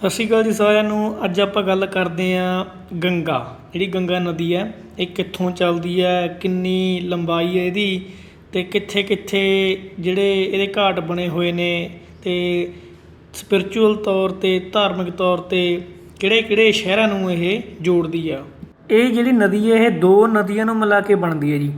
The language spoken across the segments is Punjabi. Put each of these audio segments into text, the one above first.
ਸਤਿ ਸ਼੍ਰੀ ਅਕਾਲ ਜੀ ਸਾਰਿਆਂ ਨੂੰ। ਅੱਜ ਆਪਾਂ ਗੱਲ ਕਰਦੇ ਆਂ ਗੰਗਾ, ਜਿਹੜੀ ਗੰਗਾ ਨਦੀ ਹੈ, ਇਹ ਕਿੱਥੋਂ ਚੱਲਦੀ ਹੈ, ਕਿੰਨੀ ਲੰਬਾਈ ਹੈ ਇਹਦੀ ਤੇ ਕਿੱਥੇ ਕਿੱਥੇ ਜਿਹੜੇ ਇਹਦੇ ਘਾਟ ਬਣੇ ਹੋਏ ਨੇ ਤੇ ਸਪਿਰਚੁਅਲ ਤੌਰ ਤੇ, ਧਾਰਮਿਕ ਤੌਰ ਤੇ ਕਿਹੜੇ ਕਿਹੜੇ ਸ਼ਹਿਰਾਂ ਨੂੰ ਇਹ ਜੋੜਦੀ ਆ। ਇਹ ਜਿਹੜੀ ਨਦੀ ਹੈ, ਇਹ ਦੋ ਨਦੀਆਂ ਨੂੰ ਮਿਲਾ ਕੇ ਬਣਦੀ ਹੈ ਜੀ।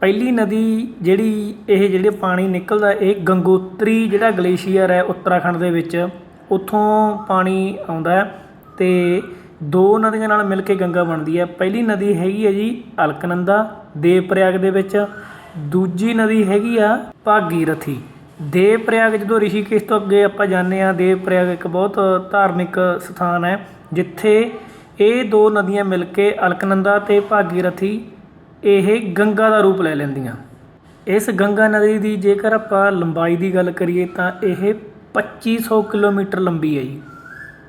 ਪਹਿਲੀ ਨਦੀ ਜਿਹੜੀ ਇਹ ਜਿਹੜੇ ਪਾਣੀ ਨਿਕਲਦਾ, ਇਹ ਗੰਗੋਤਰੀ ਜਿਹੜਾ ਗਲੇਸ਼ੀਅਰ ਹੈ, ਉੱਤਰਾਖੰਡ ਦੇ ਵਿੱਚ ਉੱਥੋਂ ਪਾਣੀ ਆਉਂਦਾ ਅਤੇ ਦੋ ਨਦੀਆਂ ਨਾਲ ਮਿਲ ਕੇ ਗੰਗਾ ਬਣਦੀ ਹੈ। ਪਹਿਲੀ ਨਦੀ ਹੈਗੀ ਹੈ ਜੀ ਅਲਕਨੰਦਾ ਦੇਵ ਪ੍ਰਯਾਗ ਦੇ ਵਿੱਚ। ਦੂਜੀ ਨਦੀ ਹੈਗੀ ਆ ਭਾਗੀਰਥੀ। ਦੇਵਪ੍ਰਯਾਗ ਜਦੋਂ ਰਿਸ਼ੀਕੇਸ਼ ਤੋਂ ਅੱਗੇ ਆਪਾਂ ਜਾਂਦੇ ਆ ਦੇਵਪ੍ਰਯਾਗ ਇੱਕ ਬਹੁਤ ਧਾਰਮਿਕ ਸਥਾਨ ਹੈ, ਜਿੱਥੇ ਇਹ ਦੋ ਨਦੀਆਂ ਮਿਲ ਕੇ ਅਲਕਨੰਦਾ ਤੇ ਭਾਗੀਰਥੀ ਇਹ ਗੰਗਾ ਦਾ ਰੂਪ ਲੈ ਲੈਂਦੀਆਂ। ਇਸ ਗੰਗਾ ਨਦੀ ਦੀ ਜੇਕਰ ਆਪਾਂ ਲੰਬਾਈ ਦੀ ਗੱਲ ਕਰੀਏ ਤਾਂ ਇਹ ਪੱਚੀ ਸੌ ਕਿਲੋਮੀਟਰ ਲੰਬੀ ਹੈ ਜੀ।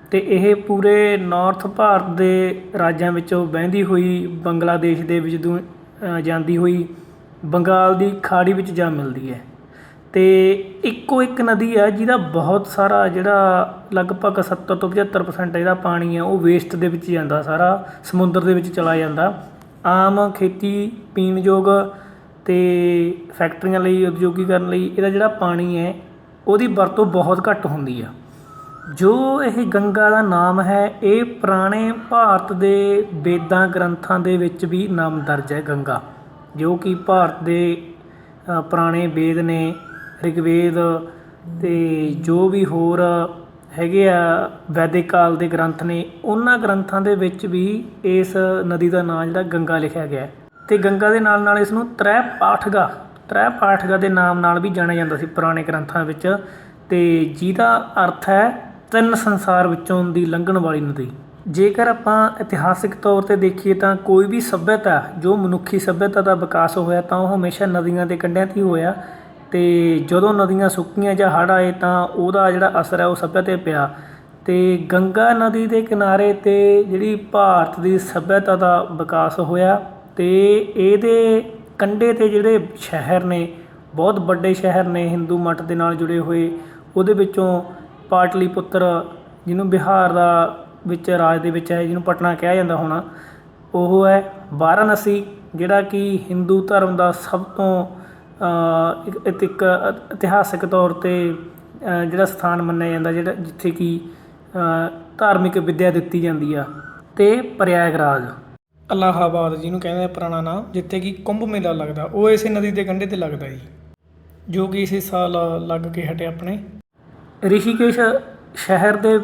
ਅਤੇ ਇਹ ਪੂਰੇ ਨੌਰਥ ਭਾਰਤ ਦੇ ਰਾਜਾਂ ਵਿੱਚੋਂ ਵਹਿੰਦੀ ਹੋਈ, ਬੰਗਲਾਦੇਸ਼ ਦੇ ਵਿੱਚ ਦੂ- ਜਾਂਦੀ ਹੋਈ, ਬੰਗਾਲ ਦੀ ਖਾੜੀ ਵਿੱਚ ਜਾ ਮਿਲਦੀ ਹੈ। ਅਤੇ ਇੱਕੋ ਇੱਕ ਨਦੀ ਆ, ਜਿਹਦਾ ਬਹੁਤ ਸਾਰਾ ਜਿਹੜਾ ਲਗਭਗ 70 ਤੋਂ 75% ਇਹਦਾ ਪਾਣੀ ਆ, ਉਹ ਵੇਸਟ ਦੇ ਵਿੱਚ ਜਾਂਦਾ ਸਾਰਾ, ਸਮੁੰਦਰ ਦੇ ਵਿੱਚ ਚਲਾ ਜਾਂਦਾ। ਆਮ ਖੇਤੀ ਪੀਣ ਯੋਗ ਤੇ ਫੈਕਟਰੀਆਂ ਲਈ, ਉਦਯੋਗੀਕਰਨ ਲਈ ਇਹਦਾ ਜਿਹੜਾ ਪਾਣੀ ਹੈ ਉਹਦੀ ਵਰਤੋਂ ਬਹੁਤ ਘੱਟ ਹੁੰਦੀ ਆ। ਜੋ ਇਹ ਗੰਗਾ ਦਾ ਨਾਮ ਹੈ, ਇਹ ਪੁਰਾਣੇ ਭਾਰਤ ਦੇ ਵੇਦਾਂ ਗ੍ਰੰਥਾਂ ਦੇ ਵਿੱਚ ਵੀ ਨਾਮ ਦਰਜ ਹੈ ਗੰਗਾ। ਜੋ ਕਿ ਭਾਰਤ ਦੇ ਪੁਰਾਣੇ ਵੇਦ ਨੇ, ਰਿਗਵੇਦ ਤੇ ਜੋ ਵੀ ਹੋਰ ਹੈਗੇ ਆ ਵੈਦਿਕ ਕਾਲ ਦੇ ਗ੍ਰੰਥ ਨੇ, ਉਹਨਾਂ ਗ੍ਰੰਥਾਂ ਦੇ ਵਿੱਚ ਵੀ ਇਸ ਨਦੀ ਦਾ ਨਾਮ ਜਿਹੜਾ ਗੰਗਾ ਲਿਖਿਆ ਗਿਆ ਹੈ। ਤੇ ਗੰਗਾ ਦੇ ਨਾਲ ਨਾਲ ਇਸ ਨੂੰ ਤ੍ਰੈ ਪਾਠਗਾ ਤ੍ਰੈ ਪਾਠਕਾਂ ਦੇ ਨਾਮ ਨਾਲ ਵੀ ਜਾਣਿਆ ਜਾਂਦਾ ਸੀ ਪੁਰਾਣੇ ਗ੍ਰੰਥਾਂ ਵਿੱਚ। ਅਤੇ ਜਿਹਦਾ ਅਰਥ ਹੈ ਤਿੰਨ ਸੰਸਾਰ ਵਿੱਚੋਂ ਦੀ ਲੰਘਣ ਵਾਲੀ ਨਦੀ। ਜੇਕਰ ਆਪਾਂ ਇਤਿਹਾਸਿਕ ਤੌਰ ਤੇ ਦੇਖੀਏ ਤਾਂ ਕੋਈ ਵੀ ਸੱਭਿਅਤਾ, ਜੋ ਮਨੁੱਖੀ ਸੱਭਿਅਤਾ ਦਾ ਵਿਕਾਸ ਹੋਇਆ ਤਾਂ ਉਹ ਹਮੇਸ਼ਾ ਨਦੀਆਂ ਦੇ ਕੰਢਿਆਂ ਤੇ ਹੀ ਹੋਇਆ। ਤੇ ਜਦੋਂ ਨਦੀਆਂ ਸੁੱਕੀਆਂ ਜਾਂ ਹੜ੍ਹ ਆਏ ਤਾਂ ਉਹਦਾ ਜਿਹੜਾ ਅਸਰ ਹੈ ਉਹ ਸੱਭਿਅਤਾ ਤੇ ਪਿਆ। ਤੇ ਗੰਗਾ ਨਦੀ ਦੇ ਕਿਨਾਰੇ ਤੇ ਜਿਹੜੀ ਭਾਰਤ ਦੀ ਸੱਭਿਅਤਾ ਦਾ ਵਿਕਾਸ ਹੋਇਆ ਤੇ ਇਹਦੇ ਕੰਢੇ ਤੇ ਜਿਹੜੇ ਸ਼ਹਿਰ ਨੇ, ਬਹੁਤ ਵੱਡੇ ਸ਼ਹਿਰ ਨੇ ਹਿੰਦੂ ਮੱਠ ਦੇ ਨਾਲ ਜੁੜੇ ਹੋਏ, ਉਹਦੇ ਵਿੱਚੋਂ ਪਾਟਲੀਪੁੱਤਰ, ਜਿਹਨੂੰ ਬਿਹਾਰ ਦਾ ਵਿੱਚ ਰਾਜ ਦੇ ਵਿੱਚ ਹੈ, ਜਿਹਨੂੰ ਪਟਨਾ ਕਿਹਾ ਜਾਂਦਾ ਹੋਣਾ, ਉਹ ਹੈ ਵਾਰਾਣਸੀ, ਜਿਹੜਾ ਕਿ ਹਿੰਦੂ ਧਰਮ ਦਾ ਸਭ ਤੋਂ ਇੱਕ ਇੱਕ- ਇੱਕ ਤੌਰ ਤੇ ਜਿਹੜਾ ਸਥਾਨ ਮੰਨਿਆ ਜਾਂਦਾ, ਜਿਹੜਾ ਜਿੱਥੇ ਕਿ ਧਾਰਮਿਕ ਵਿੱਦਿਆ ਦਿੱਤੀ ਜਾਂਦੀ ਆ, ਤੇ ਪ੍ਰਯਾਗਰਾਜ। ਅਲਾਹਾਬਾਦ ਜਿਹਨੂੰ ਕਹਿੰਦੇ ਆ ਪੁਰਾਣਾ ਨਾਮ, ਜਿੱਥੇ ਕਿ ਕੁੰਭ ਮੇਲਾ ਲੱਗਦਾ, ਉਹ ਇਸੇ ਨਦੀ ਦੇ ਕੰਢੇ ਤੇ ਲੱਗਦਾ ਜੀ, ਜੋ ਕਿ ਇਸੇ ਸਾਲ ਲੱਗ ਕੇ ਹਟਿਆ ਆਪਣੇ। ਰਿਸ਼ੀਕੇਸ਼ ਸ਼ਹਿਰ ਦੇ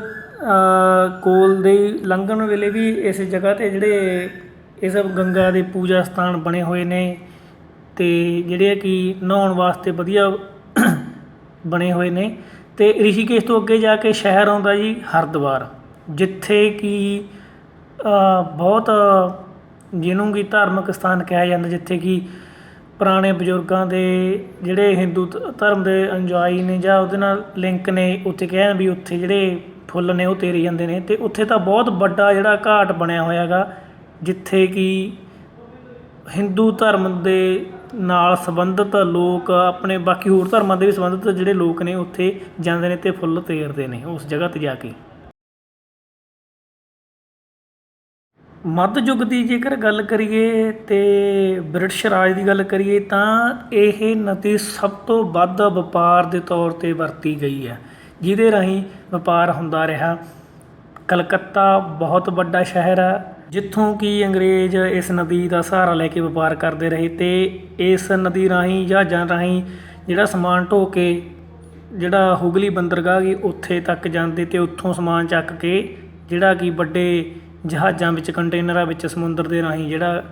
ਕੋਲ ਦੇ ਲੰਘਣ ਵੇਲੇ ਵੀ ਇਸ ਜਗ੍ਹਾ ਤੇ ਜਿਹੜੇ ਇਸ ਗੰਗਾ ਦੇ ਪੂਜਾ ਸਥਾਨ ਬਣੇ ਹੋਏ ਨੇ, ਤੇ ਜਿਹੜੇ ਕਿ ਨਹਾਉਣ ਵਾਸਤੇ ਵਧੀਆ ਬਣੇ ਹੋਏ ਨੇ। ਤੇ ਰਿਸ਼ੀਕੇਸ਼ ਤੋਂ ਅੱਗੇ ਜਾ ਕੇ ਸ਼ਹਿਰ ਆਉਂਦਾ ਜੀ ਹਰਿਦੁਆਰ, ਜਿੱਥੇ ਕਿ ਬਹੁਤ ਜਿਹਨੂੰ ਕਿ ਧਾਰਮਿਕ ਸਥਾਨ ਕਿਹਾ ਜਾਂਦਾ, ਜਿੱਥੇ ਕਿ ਪੁਰਾਣੇ ਬਜ਼ੁਰਗਾਂ ਦੇ ਜਿਹੜੇ ਹਿੰਦੂ ਧਰਮ ਦੇ ਅਨੁਯਾਈ ਨੇ ਜਾਂ ਉਹਦੇ ਨਾਲ ਲਿੰਕ ਨੇ, ਉੱਥੇ ਕਹਿਣ ਵੀ ਉੱਥੇ ਜਿਹੜੇ ਫੁੱਲ ਨੇ ਉਹ ਤੇਰੇ ਜਾਂਦੇ ਨੇ ਅਤੇ ਉੱਥੇ ਤਾਂ ਬਹੁਤ ਵੱਡਾ ਜਿਹੜਾ ਘਾਟ ਬਣਿਆ ਹੋਇਆ ਹੈਗਾ, ਜਿੱਥੇ ਕਿ ਹਿੰਦੂ ਧਰਮ ਦੇ ਨਾਲ ਸੰਬੰਧਿਤ ਲੋਕ, ਆਪਣੇ ਬਾਕੀ ਹੋਰ ਧਰਮਾਂ ਦੇ ਵੀ ਸੰਬੰਧਿਤ ਜਿਹੜੇ ਲੋਕ ਨੇ, ਉੱਥੇ ਜਾਂਦੇ ਨੇ ਅਤੇ ਫੁੱਲ ਤੇਰਦੇ ਨੇ, ਉਸ ਜਗ੍ਹਾ ਤੇ ਜਾ ਕੇ। ਮੱਧ ਯੁੱਗ ਦੀ ਜੇਕਰ ਗੱਲ ਕਰੀਏ ਤੇ ਬ੍ਰਿਟਿਸ਼ ਰਾਜ ਦੀ ਗੱਲ ਕਰੀਏ ਤਾਂ ਇਹ ਨਦੀ ਸਭ ਤੋਂ ਵੱਧ ਵਪਾਰ ਦੇ ਤੌਰ ਤੇ ਵਰਤੀ ਗਈ ਹੈ, ਜਿਹਦੇ ਰਾਹੀਂ ਵਪਾਰ ਹੁੰਦਾ ਰਿਹਾ। ਕਲਕੱਤਾ ਬਹੁਤ ਵੱਡਾ ਸ਼ਹਿਰ ਹੈ, ਜਿੱਥੋਂ ਕਿ ਅੰਗਰੇਜ਼ ਇਸ ਨਦੀ ਦਾ ਸਹਾਰਾ ਲੈ ਕੇ ਵਪਾਰ ਕਰਦੇ ਰਹੇ ਤੇ ਇਸ ਨਦੀ ਰਾਹੀਂ ਜਹਾਜ਼ਾਂ ਰਾਹੀਂ ਜਿਹੜਾ ਸਮਾਨ ਢੋ ਕੇ, ਜਿਹੜਾ ਹੁਗਲੀ ਬੰਦਰਗਾਹ ਗਈ ਉੱਥੇ ਤੱਕ ਜਾਂਦੇ ਤੇ ਉੱਥੋਂ ਸਮਾਨ ਚੱਕ ਕੇ, ਜਿਹੜਾ ਕਿ ਵੱਡੇ ਜਹਾਜ਼ਾਂ ਵਿੱਚ, ਕੰਟੇਨਰਾਂ ਵਿੱਚ, ਸਮੁੰਦਰ ਦੇ ਰਾਹੀਂ ਜਿਹੜਾ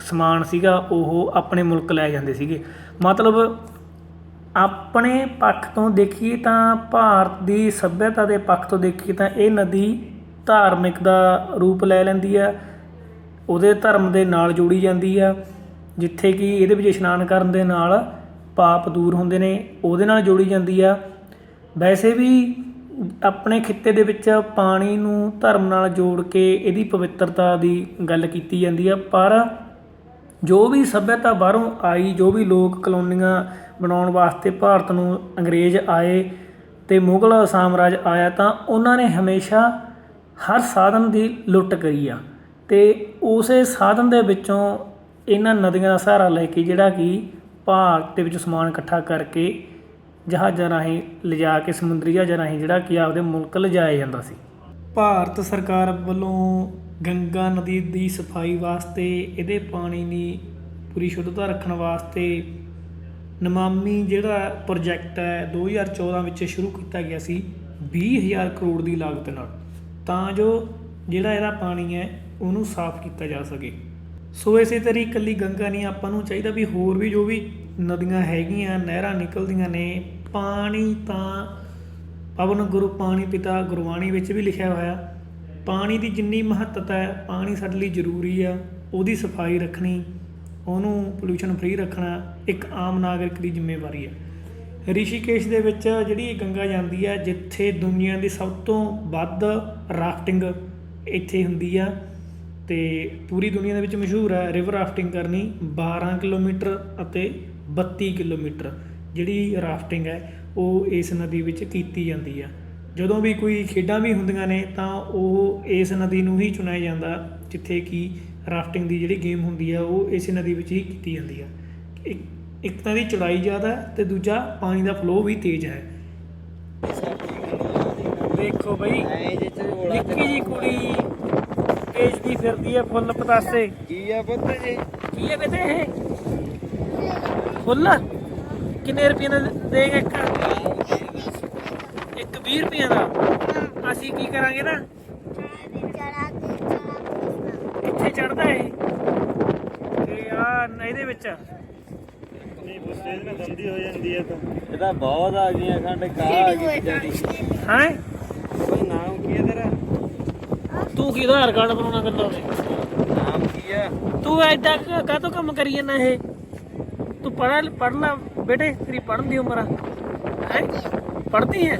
ਸਮਾਨ ਸੀਗਾ, ਉਹ ਆਪਣੇ ਮੁਲਕ ਲੈ ਜਾਂਦੇ ਸੀਗੇ। ਮਤਲਬ ਆਪਣੇ ਪੱਖ ਤੋਂ ਦੇਖੀਏ ਤਾਂ ਭਾਰਤ ਦੀ ਸੱਭਿਅਤਾ ਦੇ ਪੱਖ ਤੋਂ ਦੇਖੀਏ ਤਾਂ ਇਹ ਨਦੀ ਧਾਰਮਿਕ ਦਾ ਰੂਪ ਲੈ ਲੈਂਦੀ ਆ। ਉਹਦੇ ਧਰਮ ਦੇ ਨਾਲ ਜੋੜੀ ਜਾਂਦੀ ਆ, ਜਿੱਥੇ ਕਿ ਇਹਦੇ ਵਿੱਚ ਇਸ਼ਨਾਨ ਕਰਨ ਦੇ ਨਾਲ ਪਾਪ ਦੂਰ ਹੁੰਦੇ ਨੇ, ਉਹਦੇ ਨਾਲ ਜੋੜੀ ਜਾਂਦੀ ਆ। ਵੈਸੇ ਵੀ ਆਪਣੇ ਖਿੱਤੇ ਦੇ ਵਿੱਚ ਪਾਣੀ ਨੂੰ ਧਰਮ ਨਾਲ ਜੋੜ ਕੇ ਇਹਦੀ ਪਵਿੱਤਰਤਾ ਦੀ ਗੱਲ ਕੀਤੀ ਜਾਂਦੀ ਆ। ਪਰ ਜੋ ਵੀ ਸੱਭਿਅਤਾ ਬਾਹਰੋਂ ਆਈ, ਜੋ ਵੀ ਲੋਕ ਕਲੋਨੀਆਂ ਬਣਾਉਣ ਵਾਸਤੇ ਭਾਰਤ ਨੂੰ ਅੰਗਰੇਜ਼ ਆਏ ਅਤੇ ਮੁਗਲ ਸਾਮਰਾਜ ਆਇਆ, ਤਾਂ ਉਹਨਾਂ ਨੇ ਹਮੇਸ਼ਾ ਹਰ ਸਾਧਨ ਦੀ ਲੁੱਟ ਕਰੀ ਆ। ਅਤੇ ਉਸੇ ਸਾਧਨ ਦੇ ਵਿੱਚੋਂ ਇਹਨਾਂ ਨਦੀਆਂ ਦਾ ਸਹਾਰਾ ਲੈ ਕੇ ਜਿਹੜਾ ਕਿ ਭਾਰਤ ਦੇ ਵਿੱਚ ਸਮਾਨ ਇਕੱਠਾ ਕਰਕੇ ਜਹਾਜ਼ਾਂ ਰਾਹੀਂ ਲਿਜਾ ਕੇ, ਸਮੁੰਦਰੀ ਜਹਾਜ਼ਾਂ ਰਾਹੀਂ ਜਿਹੜਾ ਕਿ ਆਪਦੇ ਮੁਲਕ ਲਿਜਾਇਆ ਜਾਂਦਾ ਸੀ। ਭਾਰਤ ਸਰਕਾਰ ਵੱਲੋਂ ਗੰਗਾ ਨਦੀ ਦੀ ਸਫ਼ਾਈ ਵਾਸਤੇ, ਇਹਦੇ ਪਾਣੀ ਦੀ ਪੂਰੀ ਸ਼ੁੱਧਤਾ ਰੱਖਣ ਵਾਸਤੇ ਨਮਾਮੀ ਜਿਹੜਾ ਪ੍ਰੋਜੈਕਟ ਹੈ 2014 ਵਿੱਚ ਸ਼ੁਰੂ ਕੀਤਾ ਗਿਆ ਸੀ 20000 ਕਰੋੜ ਦੀ ਲਾਗਤ ਨਾਲ। ਤਾਂ ਜੋ ਜਿਹੜਾ ਇਹਦਾ ਪਾਣੀ ਹੈ, ਉਹਨੂੰ ਸਾਫ਼ ਕੀਤਾ ਜਾ ਸਕੇ। ਸੋ ਇਸੇ ਤਰੀ ਇਕੱਲੀ ਗੰਗਾ ਨਹੀਂ, ਆਪਾਂ ਨੂੰ ਚਾਹੀਦਾ ਵੀ ਹੋਰ ਵੀ ਜੋ ਵੀ ਨਦੀਆਂ ਹੈਗੀਆਂ, ਨਹਿਰਾਂ ਨਿਕਲਦੀਆਂ ਨੇ, ਪਾਣੀ ਤਾਂ ਪਵਨ ਗੁਰੂ ਪਾਣੀ ਪਿਤਾ ਗੁਰਬਾਣੀ ਵਿੱਚ ਵੀ ਲਿਖਿਆ ਹੋਇਆ ਪਾਣੀ ਦੀ ਜਿੰਨੀ ਮਹੱਤਤਾ ਹੈ, ਪਾਣੀ ਸਾਡੇ ਲਈ ਜ਼ਰੂਰੀ ਆ, ਉਹਦੀ ਸਫ਼ਾਈ ਰੱਖਣੀ, ਉਹਨੂੰ ਪੋਲੂਸ਼ਨ ਫ੍ਰੀ ਰੱਖਣਾ ਇੱਕ ਆਮ ਨਾਗਰਿਕ ਦੀ ਜ਼ਿੰਮੇਵਾਰੀ ਹੈ। ਰਿਸ਼ੀਕੇਸ਼ ਦੇ ਵਿੱਚ ਜਿਹੜੀ ਗੰਗਾ ਜਾਂਦੀ ਹੈ, ਜਿੱਥੇ ਦੁਨੀਆ ਦੀ ਸਭ ਤੋਂ ਵੱਧ ਰਾਫਟਿੰਗ ਇੱਥੇ ਹੁੰਦੀ ਆ, ਤੇ ਪੂਰੀ ਦੁਨੀਆ ਦੇ ਵਿੱਚ ਮਸ਼ਹੂਰ ਹੈ ਰਿਵਰ ਰਾਫਟਿੰਗ ਕਰਨੀ 12 ਕਿਲੋਮੀਟਰ ਅਤੇ 32 ਕਿਲੋਮੀਟਰ ਜਿਹੜੀ ਰਾਫਟਿੰਗ ਹੈ ਉਹ ਇਸ ਨਦੀ ਵਿੱਚ ਕੀਤੀ ਜਾਂਦੀ ਆ। ਜਦੋਂ ਵੀ ਕੋਈ ਖੇਡਾਂ ਵੀ ਹੁੰਦੀਆਂ ਨੇ ਤਾਂ ਉਹ ਇਸ ਨਦੀ ਨੂੰ ਹੀ ਚੁਣਿਆ ਜਾਂਦਾ ਜਿੱਥੇ ਕਿ ਰਾਫਟਿੰਗ ਦੀ ਜਿਹੜੀ ਗੇਮ ਹੁੰਦੀ ਆ ਉਹ ਇਸੇ ਨਦੀ ਵਿੱਚ ਹੀ ਕੀਤੀ ਜਾਂਦੀ ਆ। ਇੱਕ ਤਾਂ ਦੀ ਚੜਾਈ ਜ਼ਿਆਦਾ ਤੇ ਦੂਜਾ ਪਾਣੀ ਦਾ ਫਲੋ ਵੀ ਤੇਜ਼ ਹੈ। ਦੇਖੋ ਬਈ ਨਿੱਕੀ ਜੀ ਕੁੜੀ ਵੇਚਦੀ ਫਿਰਦੀ ਹੈ ਫੁੱਲ ਪਤਾਸੇ। ਕੀ ਆ ਪੁੱਤ ਜੀ ਕੀ ਹੈ ਬੇਟੇ ਫੁੱਲ ਕਿੰਨੇ ਰੁਪਏ ਦਾ ਦੇਗਾ ਇੱਕ? ਇੱਕ 20 ਰੁਪਏ ਦਾ? ਅਸੀਂ ਕੀ ਕਰਾਂਗੇ ਨਾ? ਕਿੱਥੇ ਚੜਦਾ ਇਹ ਤੇ ਆ ਇਹਦੇ ਵਿੱਚ। ਨਹੀਂ ਪੁੱਤੇ ਨਾਲ ਗੰਦੀ ਹੋ ਜਾਂਦੀ ਹੈ ਤਾਂ ਇਹਦਾ ਬਹੁਤ ਆ ਗਈਆਂ ਖੰਡ ਕਾ ਆ ਗਈ ਜਿਹੜੀ। ਹੈ? ਕੋਈ ਨਾਮ ਕੀ ਹੈ ਤੇਰਾ? ਤੂੰ ਕੀ ਆਧਾਰ ਕਾਰਡ ਬਣਾਉਣਾ ਨੇ ਨਾਮ ਕੀ ਆ? ਤੂੰ ਐਡਾ ਕਾਹਤੋਂ ਕੰਮ ਕਰੀ ਜਾਂਦਾ ਇਹ? ਤੂੰ ਪੜ੍ਹ ਪੜ੍ਹਨਾ ਬੇਟੇ ਤੇਰੀ ਪੜ੍ਹਨ ਦੀ ਉਮਰ ਆ। ਹੈ? ਪੜ੍ਹਦੀ ਹੈ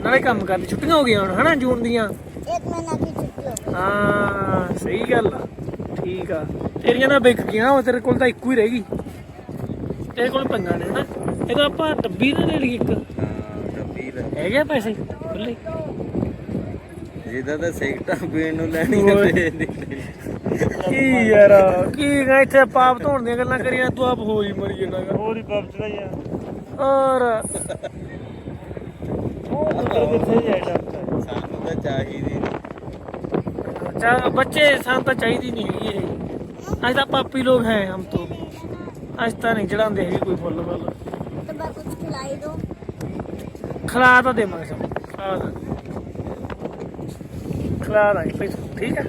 ਨਾਲੇ ਕੰਮ ਕਰਦੀ ਛੁੱਟੀਆਂ ਹੋ ਗਈਆਂ ਹਨਾ ਜੂਨ ਦੀਆਂ? ਇੱਕ ਮਹੀਨਾ ਦੀ ਛੁੱਟੀ ਹੋ ਗਈ। ਹਾਂ ਸਹੀ ਗੱਲ ਆ ਠੀਕ ਆ। ਤੇਰੀਆਂ ਨਾ ਵਿਕ ਗਈਆਂ ਉਹ ਤੇਰੇ ਕੋਲ ਤਾਂ ਇੱਕੋ ਹੀ ਰਹਿ ਗਈ। ਤੇਰੇ ਕੋਲ ਪੰਗਾ ਨੇ ਨਾ ਇਹਦਾ ਆਪਾਂ ਡੱਬੀ ਨਾਲ ਲੈ ਲਈ ਇੱਕ। ਹਾਂ ਡੱਬੀ ਲੈ ਹੈਗੇ ਪੈਸੇ ਖੁੱਲੇ ਜਿਹਦਾ ਤਾਂ ਸਿਗਟਾਂ ਪੀਣ ਨੂੰ ਲੈਣੀ ਤੇ ਕੀ ਯਾਰ ਕੀ ਇੱਥੇ ਪਾਪ ਧੋਣ ਦੀਆਂ ਗੱਲਾਂ ਕਰੀਆਂ ਤੂੰ ਆਪ ਹੋਈ ਮਰੀ ਜਨਾ ਹੋਰ ਹੀ ਪਾਪ ਚੜਾ ਔਰ ਉਹ ਤਾਂ ਕਿੱਥੇ ਜਾਇਆ ਸਾਨੂੰ ਤਾਂ ਚਾਹੀਦੀ ਨਹੀਂ ਬੱਚੇ ਸਾਨੂੰ ਤਾਂ ਚਾਹੀਦੀ ਨਹੀਂ ਇਹ। ਅੱਜ ਤਾਂ ਪਾਪੀ ਲੋਕ ਹੈ ਹਮ ਤੋਂ। ਅੱਜ ਤਾਂ ਨਹੀਂ ਚੜਾਉਂਦੇ ਹੈਗੇ ਕੋਈ ਫੁੱਲ ਵੱਲ ਤਾਂ ਖਿਲਾਈ ਦੋ ਖਿਲਾ ਤਾਂ ਦੇਵਾਂਗੇ ਸਭ ਆ ਖਿਲਾ ਦਾਂਗੇ ਭਾਈ ਠੀਕ ਹੈ?